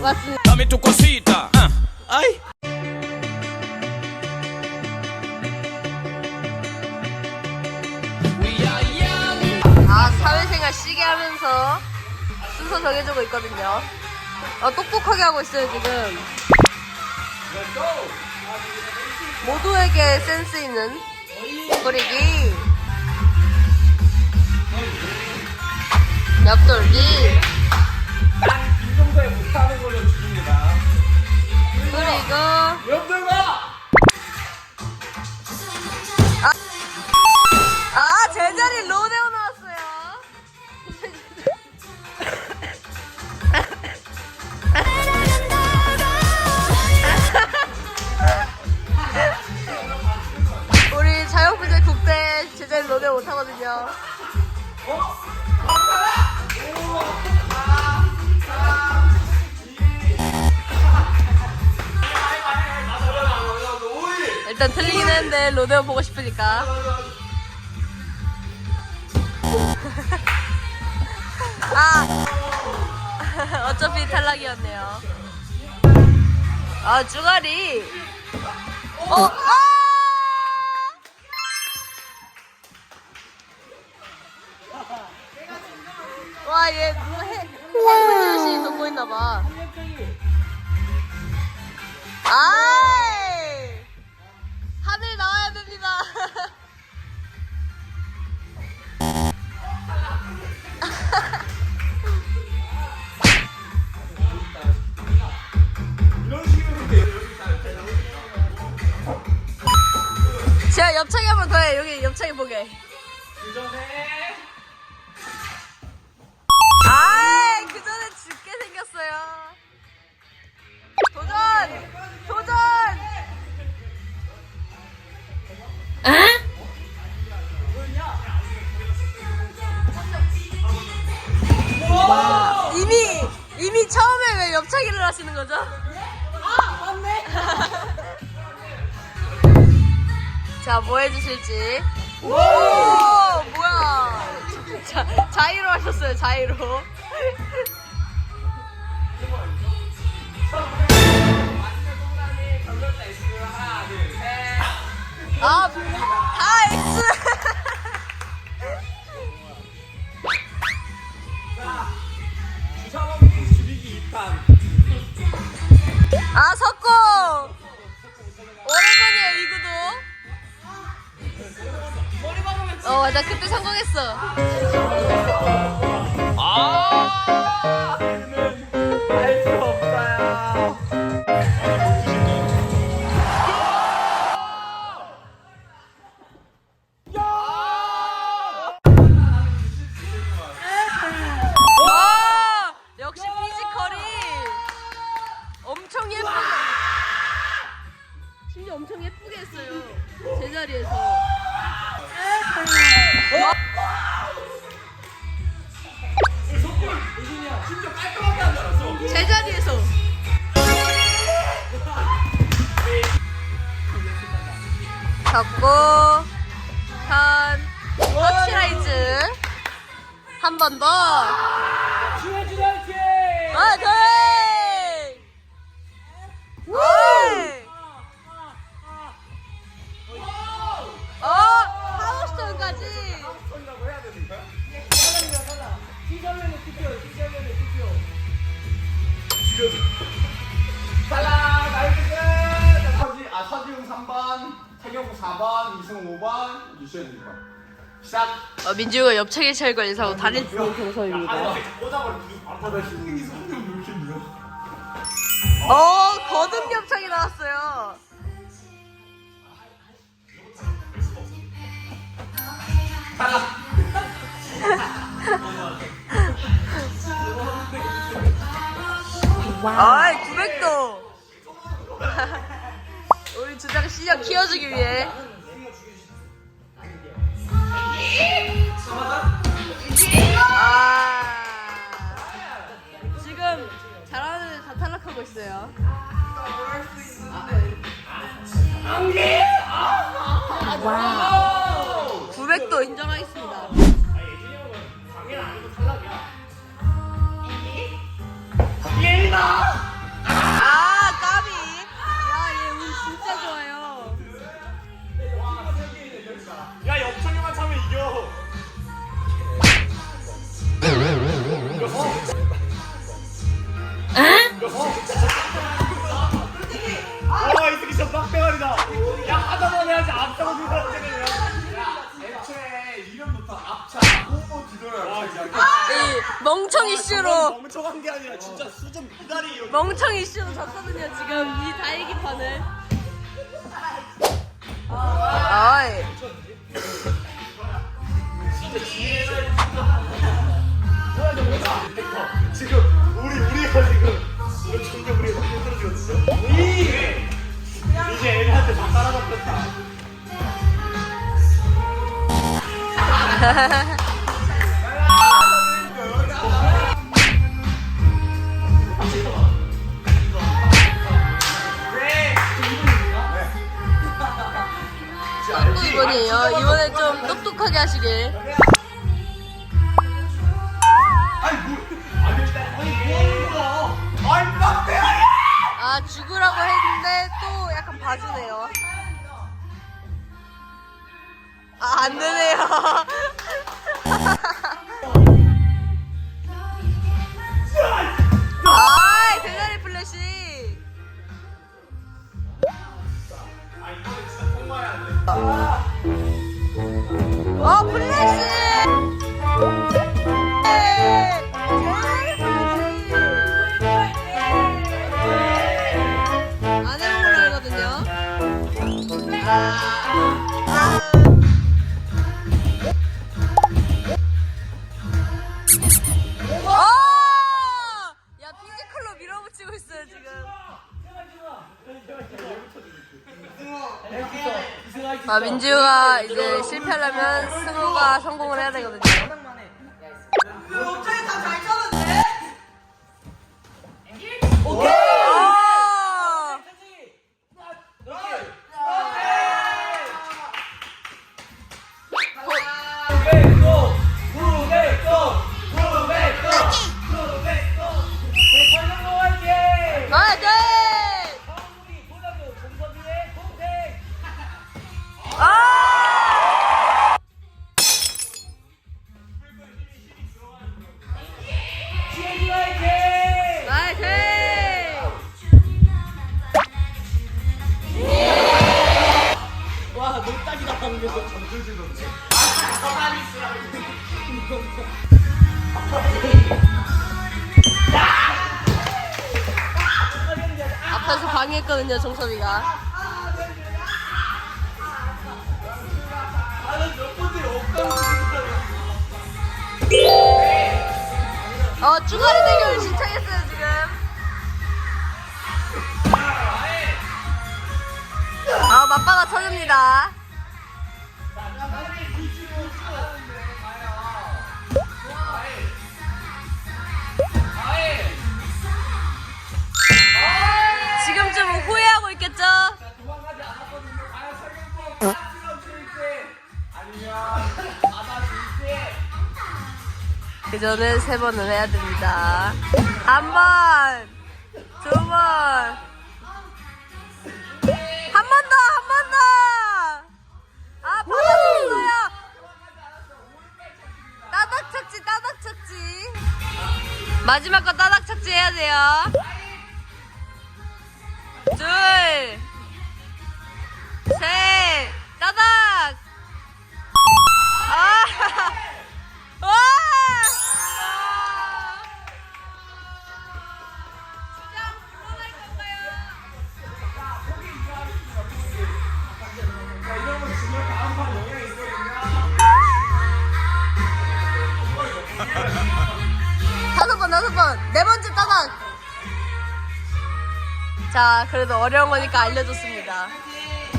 맞습니다. Dame tu cosita. Ah. Ay. 아 사회생활 시계 하면서 순서 정해주고 있거든요. 아 똑똑하게 하고 있어요 지금. 모두에게 센스 있는 뿌리기. 옆돌기. 이 못하는 걸로 죽입니다. 그리고 여러분들과 아 제자리 로데 로데오 보고 싶으니까. 아 어차피 탈락이었네요. 아 쭈가리. 어. 아! 와, 얘 누가 해, 해무시 듣고 있나봐. 아 옆차기 보게. 그 전에 아이, 그 전에 죽게 생겼어요. 도전! 도전! 이미, 이미 처음에 왜 옆차기를 하시는 거죠? 아, 맞네. 자, 뭐 해주실지. 오, 뭐야. 자, 자이로 하셨어요, 자이로. 아, 다 X. 그때 성공했어. 한 번 더. 화이팅! 아, 네. 어이. 어, 하우스턴까지. 소리라고 해야 되는 거야? 사람이야 사람. 티저면에 투표, 티저면에 투표. 죽여줘. 탈락! 나이스 끝! 서지, 아, 서지웅 3번, 태경구 4번, 이승우 5번, 유시현 2번. 시작! 어, 민주가 옆차기 바로 받아 신경이 손으로 물겠네요. 어, 거듭 옆차기 나왔어요. 아이, 900도. 우리 주장 시력 키워주기 위해. 아, 지금 잘하는 다 탈락하고 있어요. 와. 내가 야 하다만 해야지 앞다고 생각하는 야 애초에 이름부터 앞차 호모 뒤돌아 이 멍청 아, 이슈로. 멍청한 게 아니라 진짜 수준 미달이에요. 멍청 이슈로 졌거든요 지금. 이 다이기판을. 아이. 진짜 지혜가 있다 뭐야 너 뭐야? 지금 이번이에요 이번에 좀 똑똑하게 하시길! 아 죽으라고 했는데 또 약간 봐주네요 안 되네요 아이 대가리 플래시 아 이거는 진짜 통과해야 돼. 아 민지우가 이제 실패하려면 승우가 성공을 해야 되거든요. 전술지던데. 앞에서 방해했거든요, 정섭이가. 어, 쭈가리 대결 신청했어요, 지금. 아, 맞바가 터집니다. 아니면 받아줄게. 그 전에 세 번을 해야 됩니다. 한 번, 두 번, 한 번 더, 한 번 더! 아, 받아줬어요! 따닥 착지, 따닥 착지. 마지막 거 따닥 착지 해야 돼요. 둘, 셋, 따닥! 아! 와! 진짜 물러날 건가요? 다섯 번, 다섯 번. 네 번째 따닥. 자, 그래도 어려운 거니까 알려줬습니다.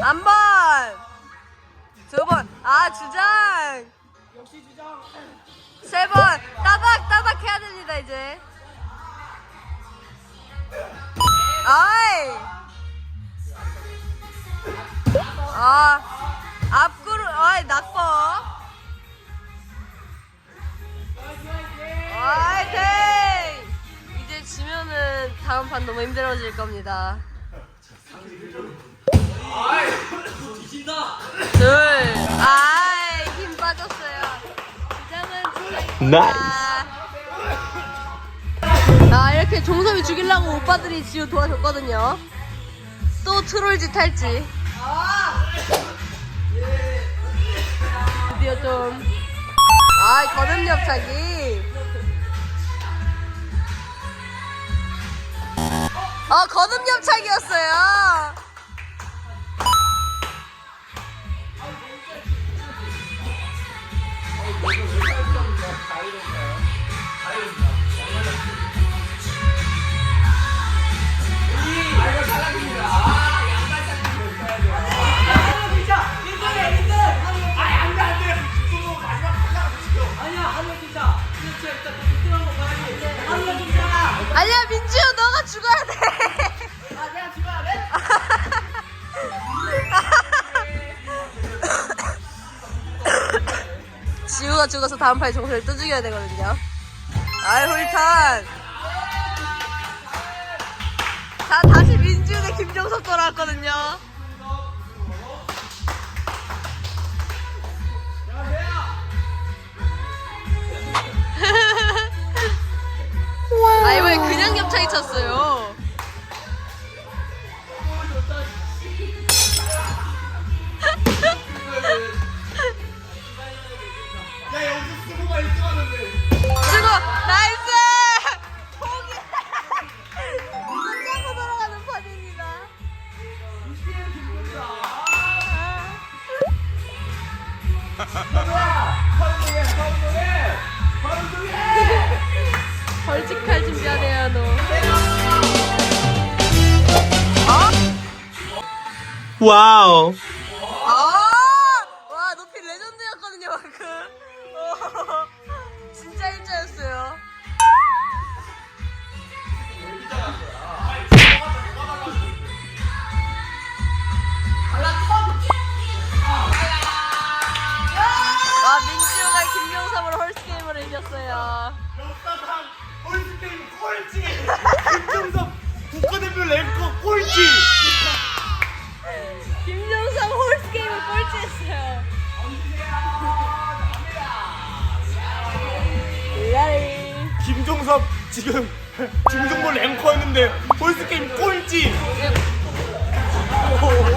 한 번. 두 번. 아, 주장. 역시 주장. 세 번. 따닥, 따닥 해야 됩니다, 이제. 아이. 아, 앞구르, 아이, 낙법. 너무 힘들어질 겁니다. 둘, 아이, 힘 빠졌어요. 주장은 주장입니다. 아, 이렇게 종섭이 죽이려고 오빠들이 지우 도와줬거든요. 또 트롤짓 할지. 드디어 좀, 아, 거듭력 차기. 어, 거듭 협착이었어요. 지우가 죽어서 다음 판에 정수를 또 죽여야 되거든요. 아이, 홀탄. 자, 다시 민지우 대 김정석 돌아왔거든요. 아, 이번에 그냥 겹차기 쳤어요. 와우. 아! 와 높이 레전드였거든요 방금 어, 진짜 일자였어요 와 민지호가 김명삼으로 홀스게임으로 이겼어요 역사상 홀스게임 꼴찌. 김정석 국가대표 랭커 꼴찌. 꼴찌했어요. 라리. 김종섭 지금 중등부 랭커였는데 홀스게임 꼴찌. 아